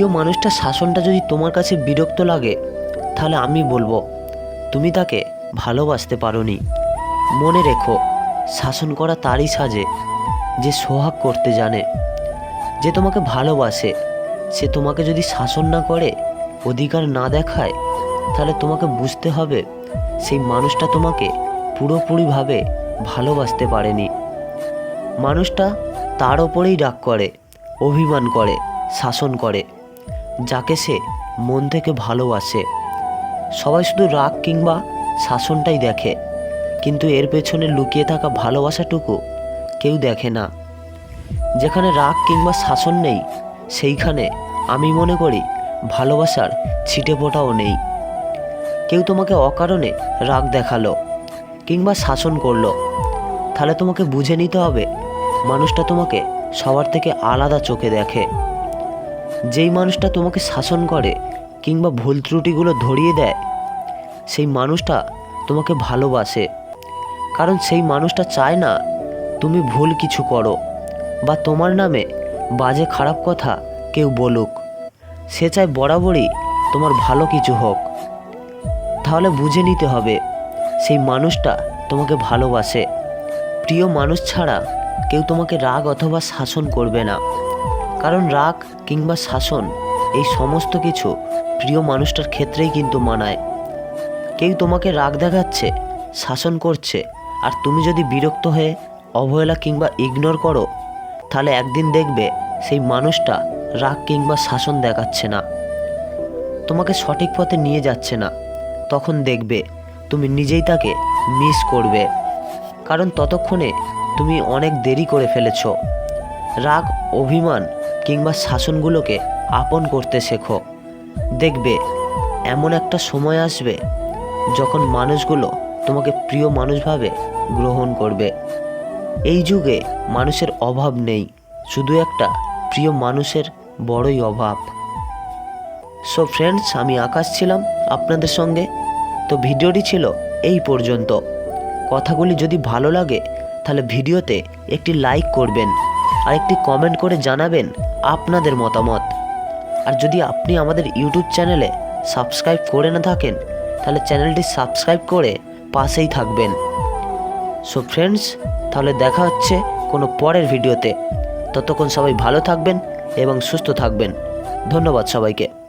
প্রিয় মানুষটা শাসনটা যদি তোমার কাছে বিরক্ত লাগে, তাহলে আমি বলব, তুমি তাকে ভালোবাসতে পারোনি। মনে রেখো, শাসন করা তারই সাজে, যে সোহাগ করতে জানে। যে তোমাকে ভালোবাসে, সে তোমাকে যদি শাসন না করে, অধিকার না দেখায়, তাহলে তোমাকে বুঝতে হবে, সেই মানুষটা তোমাকে পুরোপুরিভাবে ভালোবাসতে পারেনি। মানুষটা তার ওপরেই রাগ করে, অভিমান করে, শাসন করে। যাকে সে মন থেকে ভালোবাসে। সবাই শুধু রাগ কিংবা শাসনটাই দেখে। কিন্তু এর পেছনে লুকিয়ে থাকা ভালোবাসাটুকু কেউ দেখে না। যেখানে রাগ কিংবা শাসন নেই, সেইখানে আমি মনে করি ভালোবাসার ছিটে ফোটাও নেই। কেউ তোমাকে অকারণে রাগ দেখাল কিংবা শাসন করল। তাহলে তোমাকে বুঝে নিতে হবে, মানুষটা তোমাকে সবার থেকে আলাদা চোখে দেখে। যেই মানুষটা তোমাকে শাসন করে কিংবা ভুল ত্রুটিগুলো ধরিয়ে দেয়, সেই মানুষটা তোমাকে ভালোবাসে। কারণ সেই মানুষটা চায় না তুমি ভুল কিছু করো বা তোমার নামে বাজে খারাপ কথা কেউ বলুক। সে চায় বরাবরই তোমার ভালো কিছু হোক। তাহলে বুঝে নিতে হবে সেই মানুষটা তোমাকে ভালোবাসে। প্রিয় মানুষ ছাড়া কেউ তোমাকে রাগ অথবা শাসন করবে না। কারণ রাগ কিংবা শাসন এই সমস্ত কিছু প্রিয় মানুষটার ক্ষেত্রেই কিন্তু মানায়। কেউ তোমাকে রাগ দেখাচ্ছে, শাসন করছে, আর তুমি যদি বিরক্ত হয়ে, অবহেলা কিংবা ইগনোর করো, তাহলে একদিন দেখবে সেই মানুষটা রাগ কিংবা শাসন দেখাচ্ছে না। তোমাকে সঠিক পথে নিয়ে যাচ্ছে না। তখন দেখবে তুমি নিজেই তাকে মিস করবে। কারণ ততক্ষণে তুমি অনেক দেরি করে ফেলেছ। রাগ, অভিমান কিংবা শাসনগুলোকে আপন করতে শেখো। দেখবে, এমন একটা সময় আসবে যখন মানুষগুলো তোমাকে প্রিয় মানুষভাবে গ্রহণ করবে। এই যুগে মানুষের অভাব নেই, শুধু একটা প্রিয় মানুষের বড়ই অভাব। সো ফ্রেন্ডস আমি আকাশ ছিলাম আপনাদের সঙ্গে। তো ভিডিওটি ছিল এই পর্যন্ত। কথাগুলি যদি ভালো লাগে, তাহলে ভিডিওতে একটি লাইক করবেন। আর একটি কমেন্ট করে জানাবেন আপনাদের মতামত। আর যদি আপনি আমাদের ইউটিউব চ্যানেলে সাবস্ক্রাইব করে না থাকেন, তাহলে চ্যানেলটি সাবস্ক্রাইব করে পাশেই থাকবেন। সো ফ্রেন্ডস তাহলে দেখা হচ্ছে কোনো পরের ভিডিওতে। ততক্ষণ সবাই ভালো থাকবেন এবং সুস্থ থাকবেন। ধন্যবাদ সবাইকে।